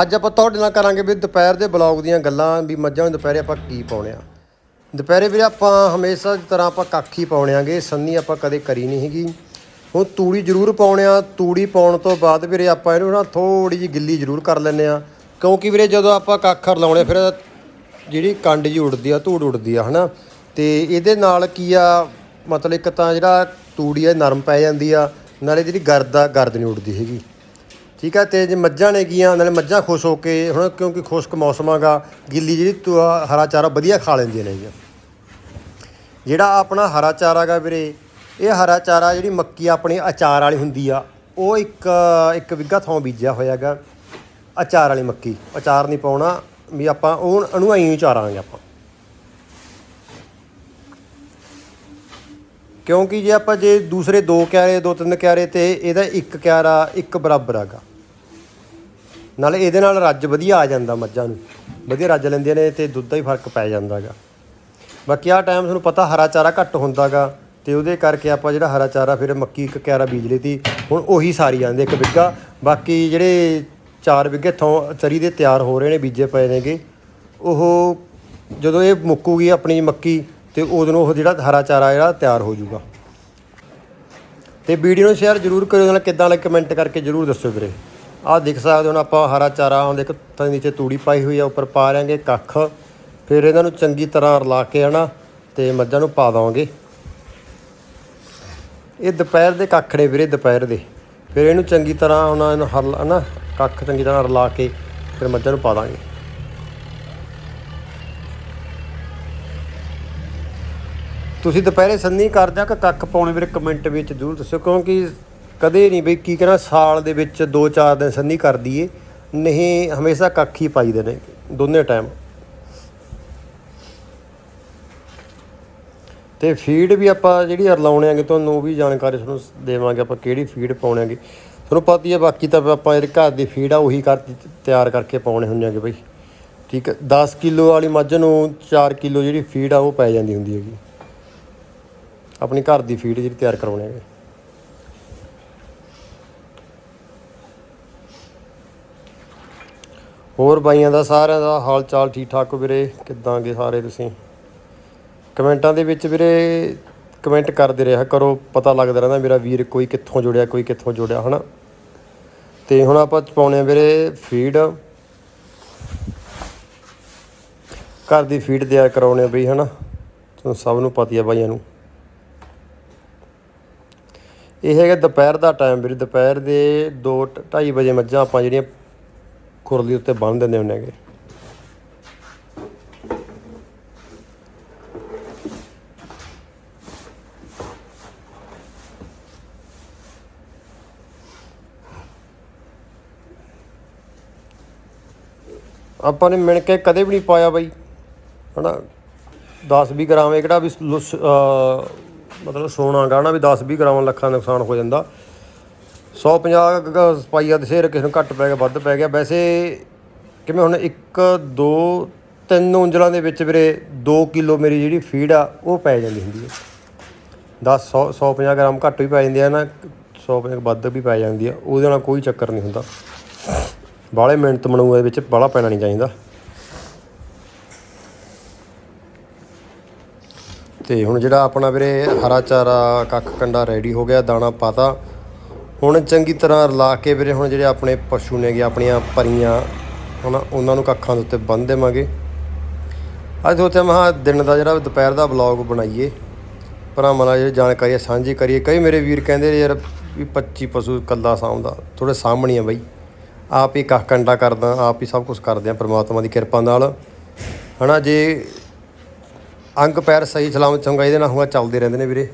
ਅੱਜ ਆਪਾਂ ਤੁਹਾਡੇ ਨਾਲ ਕਰਾਂਗੇ ਵੀ ਦੁਪਹਿਰ ਦੇ ਬਲੌਗ ਦੀਆਂ ਗੱਲਾਂ ਵੀ ਮੱਝਾਂ ਨੂੰ ਦੁਪਹਿਰੇ ਆਪਾਂ ਕੀ ਪਾਉਣੇ ਆ। ਦੁਪਹਿਰੇ ਵੀਰੇ ਆਪਾਂ ਹਮੇਸ਼ਾ ਦੀ ਤਰ੍ਹਾਂ ਆਪਾਂ ਕੱਖ ਹੀ ਪਾਉਣੇ ਆਂਗੇ, ਸੰਨੀ ਆਪਾਂ ਕਦੇ ਕਰੀ ਨਹੀਂ ਹੈਗੀ। ਹੁਣ ਤੂੜੀ ਜ਼ਰੂਰ ਪਾਉਣੇ ਆ, ਤੂੜੀ ਪਾਉਣ ਤੋਂ ਬਾਅਦ ਵੀਰੇ ਆਪਾਂ ਇਹਨੂੰ ਨਾ ਥੋੜੀ ਜਿਹੀ ਗਿੱਲੀ ਜ਼ਰੂਰ ਕਰ ਲੈਂਦੇ ਆ। ਕਿਉਂਕਿ ਵੀਰੇ ਜਦੋਂ ਆਪਾਂ ਕੱਖ ਲਾਉਣੇ ਫਿਰ ਜਿਹੜੀ ਕੰਡ ਜੀ ਉੱਡਦੀ ਆ, ਧੂੜ ਉੱਡਦੀ ਆ, ਹਨਾ? ਤੇ ਇਹਦੇ ਨਾਲ ਕੀ ਆ, ਮਤਲਬ ਇੱਕ ਤਾਂ ਜਿਹੜਾ ਤੂੜੀ ਆ ਨਰਮ ਪੈ ਜਾਂਦੀ ਆ, ਨਾਲੇ ਜਿਹੜੀ ਗਰਦ ਆ, ਗਰਦ ਨਹੀਂ ਉੱਡਦੀ ਹੈਗੀ। ਠੀਕ ਹੈ ਤੇ ਜੇ ਮੱਝਾਂ ਨੇ ਗੀਆਂ ਨਾਲੇ ਮੱਝਾਂ ਖੁਸ਼ ਹੋ ਕੇ, ਹੁਣ ਕਿਉਂਕਿ ਖੁਸ਼ਕ ਮੌਸਮ ਆਗਾ, ਗਿੱਲੀ ਜਿਹੜੀ ਤੁ- ਹਰਾ ਚਾਰਾ ਵਧੀਆ ਖਾ ਲੈਂਦੀਆਂ ਨੇ ਜਿਹੜਾ ਆਪਣਾ ਹਰਾ ਚਾਰਾ ਗਾ ਵੀਰੇ, ਇਹ ਹਰਾ ਚਾਰਾ ਜਿਹੜੀ ਮੱਕੀ ਆਪਣੀ ਅਚਾਰ ਵਾਲੀ ਹੁੰਦੀ ਆ, ਉਹ ਇੱਕ ਇੱਕ ਵਿੱਗਾ ਥਾਂ ਬੀਜਿਆ ਹੋਇਆਗਾ ਅਚਾਰ ਵਾਲੀ ਮੱਕੀ। ਅਚਾਰ ਨਹੀਂ ਪਾਉਣਾ, ਵੀ ਆਪਾਂ ਉਹ ਉਹਨੂੰ ਐਂ ਹੀ ਚਾਰਾਂਗੇ ਆਪਾਂ। ਕਿਉਂਕਿ ਜੇ ਆਪਾਂ ਜੇ ਦੂਸਰੇ ਦੋ ਕਿਆਰੇ, ਦੋ ਤਿੰਨ ਕਿਆਰੇ ਤੇ ਇਹਦਾ ਇੱਕ ਕਿਆਰਾ ਇੱਕ ਬਰਾਬਰ ਹੈਗਾ। ਨਾਲੇ ਇਹਦੇ ਨਾਲ ਰੱਜ ਵਧੀਆ ਆ ਜਾਂਦਾ ਮੱਝਾਂ ਨੂੰ। ਵਧੀਆ ਰੱਜ ਲੈਂਦੀਆਂ ਨੇ ਤੇ ਦੁੱਧ ਦਾ ਹੀ ਫ਼ਰਕ ਪੈ ਜਾਂਦਾ ਜਾਂਦਾਗਾ ਬਾਕੀ ਆ ਟਾਈਮ ਤੁਹਾਨੂੰ ਪਤਾ ਹਰਾ ਚਾਰਾ ਘੱਟ ਹੁੰਦਾਗਾ ਤੇ ਉਹਦੇ ਕਰਕੇ ਆਪਾਂ ਜਿਹੜਾ ਹਰਾ ਚਾਰਾ ਫਿਰ ਮੱਕੀ ਇੱਕ ਕਿਆਰਾ ਬੀਜ ਲਈ ਤੀ ਹੁਣ ਉਹੀ ਸਾਰੀ ਜਾਂਦੇ ਇੱਕ ਬਿੱਗਾ ਬਾਕੀ ਜਿਹੜੇ ਚਾਰ ਬਿੱਗੇ ਥੋਂ ਚਰੀ ਦੇ ਤਿਆਰ ਹੋ ਰਹੇ ਨੇ, ਬੀਜੇ ਪਏ ਨੇਗੇ, ਉਹ ਜਦੋਂ ਇਹ ਮੁੱਕੂਗੀ ਆਪਣੀ ਮੱਕੀ ਤੇ ਉਦੋਂ ਉਹ ਜਿਹੜਾ ਹਰਾ ਚਾਰਾ ਜਿਹੜਾ ਤਿਆਰ ਹੋ ਜਾਊਗਾ। ਤੇ ਵੀਡੀਓ ਨੂੰ ਸ਼ੇਅਰ ਜ਼ਰੂਰ ਕਰਿਓ, ਨਾਲ ਕਿੱਦਾਂ ਲੱਗ ਕਮੈਂਟ ਕਰਕੇ ਜ਼ਰੂਰ ਦੱਸਿਓ ਵੀਰੇ। ਆਹ ਦੇਖ ਸਕਦੇ ਹੋ ਨਾ ਆਪਾਂ ਹਰਾ ਚਾਰਾ ਹੁਣ ਦੇਖੋ ਤਾਂ ਨੀਚੇ ਤੂੜੀ ਪਾਈ ਹੋਈ ਆ, ਉੱਪਰ ਪਾ ਰਾਂਗੇ ਕੱਖ। ਫਿਰ ਇਹਨਾਂ ਨੂੰ ਚੰਗੀ ਤਰ੍ਹਾਂ ਰਲਾ ਕੇ ਹਨਾ, ਤੇ ਮੱਝਾਂ ਨੂੰ ਪਾ ਦਵਾਂਗੇ। ਇਹ ਦੁਪਹਿਰ ਦੇ ਕੱਖ ਨੇ ਵੀਰੇ, ਦੁਪਹਿਰ ਦੇ। ਫਿਰ ਇਹਨੂੰ ਚੰਗੀ ਤਰ੍ਹਾਂ ਉਹਨਾਂ ਨੂੰ ਹਰ, ਹਨਾ, ਕੱਖ ਚੰਗੀ ਤਰ੍ਹਾਂ ਰਲਾ ਕੇ ਫਿਰ ਮੱਝਾਂ ਨੂੰ ਪਾ ਦਾਂਗੇ ਤੁਸੀਂ ਦੁਪਹਿਰੇ ਸੰਨੀ ਕਰਦੇ ਆ ਕਿ ਕੱਖ ਪਾਉਣੇ ਵੀਰੇ ਕਮੈਂਟ ਵਿੱਚ ਜ਼ਰੂਰ ਦੱਸਿਓ, ਕਿਉਂਕਿ ਕਦੇ ਨਹੀਂ ਬਈ ਕੀ ਕਰਾਂ ਸਾਲ ਦੇ ਵਿੱਚ 2-4 ਦਿਨ ਸੰਨੀ ਕਰਦੀ ਦਈਏ, ਨਹੀਂ ਹਮੇਸ਼ਾ ਕੱਖ ਹੀ ਪਾਈਦੇ ਨੇ ਦੋਨੇ ਟਾਈਮ ਤੇ ਫੀਡ ਵੀ ਆਪਾਂ ਜਿਹੜੀ ਰਲਾਉਣੇ ਆਂਗੇ, ਤੁਹਾਨੂੰ ਉਹ ਵੀ ਜਾਣਕਾਰੀ ਤੁਹਾਨੂੰ ਦੇਵਾਂਗੇ, ਆਪਾਂ ਕਿਹੜੀ ਫੀਡ ਪਾਉਣੇ ਆਂਗੇ। ਤੁਹਾਨੂੰ ਪਤਾ ਹੀ ਹੈ ਬਾਕੀ ਤਾਂ ਆਪਾਂ ਜਿਹੜੇ ਘਰ ਦੀ ਫੀਡ ਆ, ਉਹੀ ਕਰ ਤਿਆਰ ਕਰਕੇ ਪਾਉਣੇ ਹੁੰਦੇ ਆਂਗੇ ਬਈ। ਠੀਕ ਹੈ 10 ਕਿਲੋ ਵਾਲੀ ਮੱਝ ਨੂੰ 4 ਕਿਲੋ ਜਿਹੜੀ ਫੀਡ ਆ, ਉਹ ਪੈ ਜਾਂਦੀ ਹੁੰਦੀ ਹੈਗੀ। ਆਪਣੀ ਘਰ ਦੀ ਫੀਡ ਜਿਹੜੀ ਤਿਆਰ ਕਰਾਉਣੇ ਹੈਗੇ। ਹੋਰ ਬਾਈਆਂ ਦਾ, ਸਾਰਿਆਂ ਦਾ ਹਾਲ ਚਾਲ ਠੀਕ ਠਾਕ ਵੀਰੇ? ਕਿੱਦਾਂ ਗਏ ਸਾਰੇ ਤੁਸੀਂ? ਕਮੈਂਟਾਂ ਦੇ ਵਿੱਚ ਵੀਰੇ ਕਮੈਂਟ ਕਰਦੇ ਰਿਹਾ ਕਰੋ, ਪਤਾ ਲੱਗਦਾ ਰਹਿੰਦਾ ਮੇਰਾ ਵੀਰ ਕੋਈ ਕਿੱਥੋਂ ਜੁੜਿਆ, ਕੋਈ ਕਿੱਥੋਂ ਜੁੜਿਆ, ਹਨਾ? ਤੇ ਹੁਣ ਆਪਾਂ ਪਾਉਣੇ ਆ ਵੀਰੇ ਫੀਡ ਘਰ ਦੀ ਫੀਡ ਤਿਆਰ ਕਰਾਉਣੇ ਆ ਬਈ, ਹਨਾ? ਤੁਹਾਨੂੰ ਸਭ ਨੂੰ ਪਤਾ ਹੀ ਆ ਬਾਈਆਂ ਨੂੰ। ਇਹ ਹੈਗਾ ਦੁਪਹਿਰ ਦਾ ਟਾਈਮ ਵੀਰੇ, ਦੁਪਹਿਰ ਦੇ 2:30 ਵਜੇ ਮੱਝਾਂ ਆਪਾਂ ਜਿਹੜੀਆਂ ਖੁਰਲੀ ਉੱਤੇ ਬੰਨ੍ਹ ਦਿੰਦੇ ਹੁੰਦੇ ਹੈਗੇ। ਆਪਾਂ ਨੇ ਮਿਣ ਕੇ ਕਦੇ ਵੀ ਨਹੀਂ ਪਾਇਆ ਬਾਈ। ਹਨਾ 10 20 ਗ੍ਰਾਮ, ਇਹ ਕਿਹੜਾ ਵੀ ਮਤਲਬ ਸੋਨਾ ਗਾਣਾ ਵੀ 10 20 ਗ੍ਰਾਮ ਲੱਖਾਂ ਦਾ ਨੁਕਸਾਨ ਹੋ ਜਾਂਦਾ। 150 ਗ- ਸਪਾਈਆ ਦੇ ਸ਼ੇਰ ਕਿਸੇ ਨੂੰ ਘੱਟ ਪੈ ਗਿਆ, ਵੱਧ ਪੈ ਗਿਆ। ਵੈਸੇ ਕਿਵੇਂ ਹੁਣ 1 2 ਤਿੰਨ ਉਂਜਲਾਂ ਦੇ ਵਿੱਚ ਵੀਰੇ 2 ਕਿਲੋ ਮੇਰੀ ਜਿਹੜੀ ਫੀਡ ਆ, ਉਹ ਪੈ ਜਾਂਦੀ ਹੁੰਦੀ ਹੈ 10 100 150 ਗ੍ਰਾਮ ਘੱਟ ਵੀ ਪੈ ਜਾਂਦੇ ਆ ਨਾ 150 ਵੱਧ ਵੀ ਪੈ ਜਾਂਦੀ ਆ, ਉਹਦੇ ਨਾਲ ਕੋਈ ਚੱਕਰ ਨਹੀਂ ਹੁੰਦਾ। ਬਾਹਲੇ ਮਿਹਨਤ ਮਣੂ ਦੇ ਵਿੱਚ ਬਾਹਲਾ ਪੈਣਾ ਨਹੀਂ ਚਾਹੀਦਾ। ਤੇ ਹੁਣ ਜਿਹੜਾ ਆਪਣਾ ਵੀਰੇ ਹਰਾ ਚਾਰਾ, ਕੱਖ ਕੰਡਾ ਰੈਡੀ ਹੋ ਗਿਆ, ਦਾਣਾ ਪਾਤਾ। ਹੁਣ ਚੰਗੀ ਤਰ੍ਹਾਂ ਰਲਾ ਕੇ ਵੀਰੇ ਹੁਣ ਜਿਹੜੇ ਆਪਣੇ ਪਸ਼ੂ ਨੇਗੇ, ਆਪਣੀਆਂ ਪਰੀਆਂ ਹੁਣ ਉਹਨਾਂ ਨੂੰ ਕੱਖਾਂ ਦੇ ਉੱਤੇ ਬੰਨ੍ਹ ਦੇਵਾਂਗੇ। ਅੱਜ ਸੋਚਿਆ ਮਹਾ ਦਿਨ ਦਾ ਜਿਹੜਾ ਦੁਪਹਿਰ ਦਾ ਵਲੌਗ ਬਣਾਈਏ। ਭਰਾਵਾਂ ਨਾਲ ਜਿਹੜੀ ਜਾਣਕਾਰੀ ਆ, ਸਾਂਝੀ ਕਰੀਏ। ਕਈ ਮੇਰੇ ਵੀਰ ਕਹਿੰਦੇ ਯਾਰ ਵੀ 25 ਪਸ਼ੂ ਕੱਲਾ ਸਾਂਭਦਾ ਥੋੜੇ ਸਾਹਮਣੇ ਆ ਬਈ। ਆਪ ਹੀ ਕੱਖ ਕੰਡਾ ਕਰਦਾ, ਆਪ ਹੀ ਸਭ ਕੁਝ ਕਰਦੇ ਆ, ਪ੍ਰਮਾਤਮਾ ਦੀ ਕਿਰਪਾ ਨਾਲ। ਹਨਾ, ਜੇ ਅੰਗ ਪੈਰ ਸਹੀ ਸਲਾਮਤ ਚੰਗਾ ਇਹਦੇ ਨਾਲ ਹੋਗਾ ਚੱਲਦੇ ਰਹਿੰਦੇ ਨੇ ਵੀਰੇ।